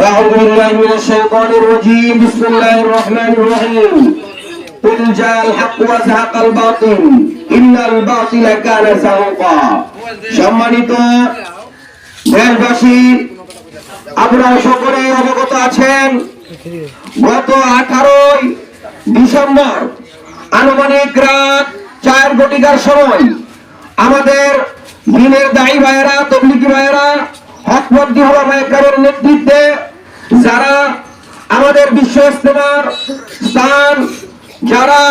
أعوذ بالله من الشيطان الرجيم بسم الله الرحمن الرحيم قل جاء الحق وزهق الباطل إن الباطل كان زهوقا সম্মানিত দেশবাসী আপনারা সকলে অবগত আছেন গত আঠারোই ডিসেম্বর আনুমানিক রাত চার ঘটিকার সময় আমাদের দিনের দায়ী ভাইয়েরা তবলিগি ভাইয়েরা হকমন্দি হলামায়ের নেতৃত্বে যারা আমাদের বিশ্ব ইস্তেমার স্থান যারা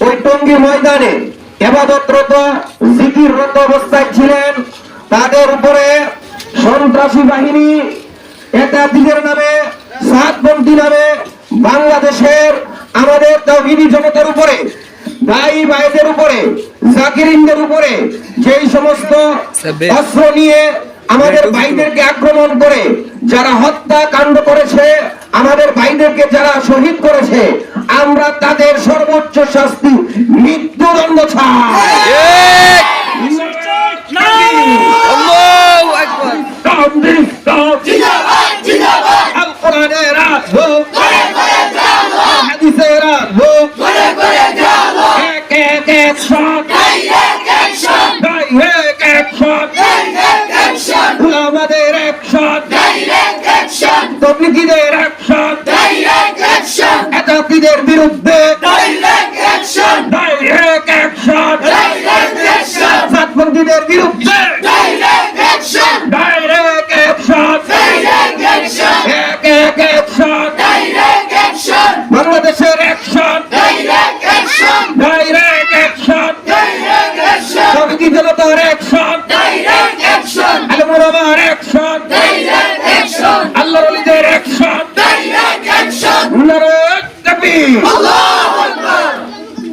ওই টঙ্গী ময়দানে এবাদতরত জিকিররত অবস্থায় ছিলেন তাদের উপরে সন্ত্রাসী বাহিনী একাধিকের নামে সাতপন্থী নামে বাংলাদেশের আমাদের তৌহিদি জনতার উপরে দায়ী ভাইদের উপরে জাকিরিনদের উপরে যেই সমস্ত অস্ত্র নিয়ে আমাদের ভাইদেরকে আক্রমণ করে যারা হত্যা কাণ্ড করেছে আমাদের ভাইদেরকে যারা শহীদ করেছে আমরা তাদের সর্বোচ্চ শাস্তি মৃত্যুদণ্ড ছাড় আল্লাহু আকবার আল কোরআনের আলো হাদিসের আলো এক এক এক শট তবলিগীদের অ্যাকশন বিরুদ্ধে সাতপন্থীদের বিরুদ্ধে ডাইরেক্ট